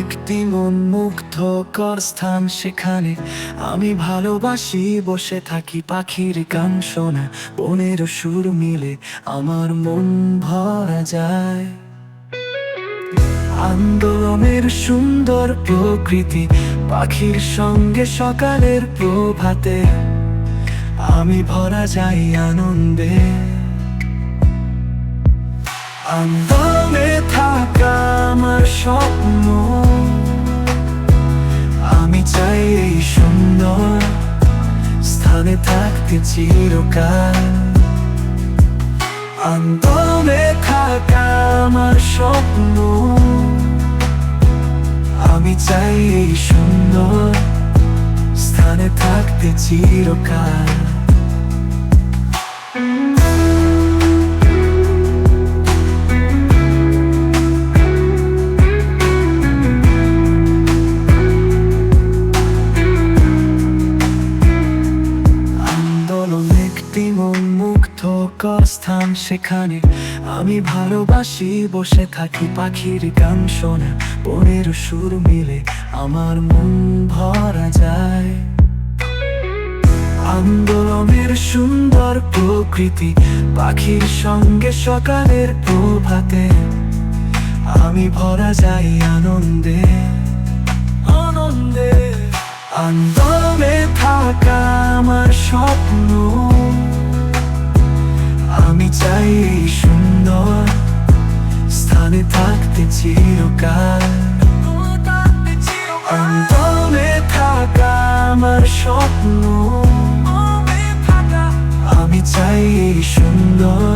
একটি মন মুগ্ধ কর স্থান সেখানে। আমি ভালোবাসি, বসে থাকি পাখির গান শোনা, বনের সুর মিলে আমার মন ভরা যায়। আন্দোলনের সুন্দর প্রকৃতি পাখির সঙ্গে সকালের প্রভাতে। আমি ভরা যাই আনন্দে। আন্দোলনে স্বপ্ন। আমি চাই এই সুন্দর স্থানে থাকতে চিরকাল। আন্দোলনে থাকা আমার স্বপ্ন। আমি চাই এই সুন্দর স্থানে থাকতে চিরকাল। মন মুগ্ধ স্থান সেখানে। আমি ভালোবাসি, বসে থাকি পাখির গান শোনা। বনের সুর মিলে আমার মন ভরা যায়। আন্দোলনের সুন্দর প্রকৃতি পাখির সঙ্গে সকালের প্রভাতে। আমি ভরা যাই আনন্দে আনন্দে। আন্দোলনে থাকা আমার স্বপ্ন চাই সুন্দর স্থানে থাকতে চিরকাল। আন্দোলনে থাকা আমার স্বপ্ন। আমি চাই সুন্দর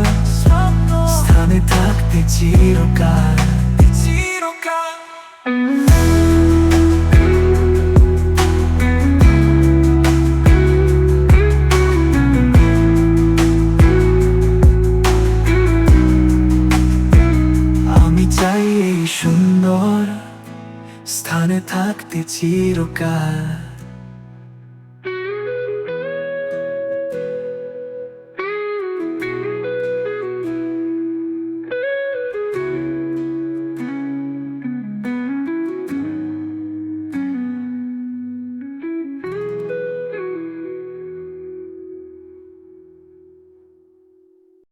স্থানে থাকতে চিরকাল চিরকাল। সুন্দর স্থানে থাকতে চিরকাল।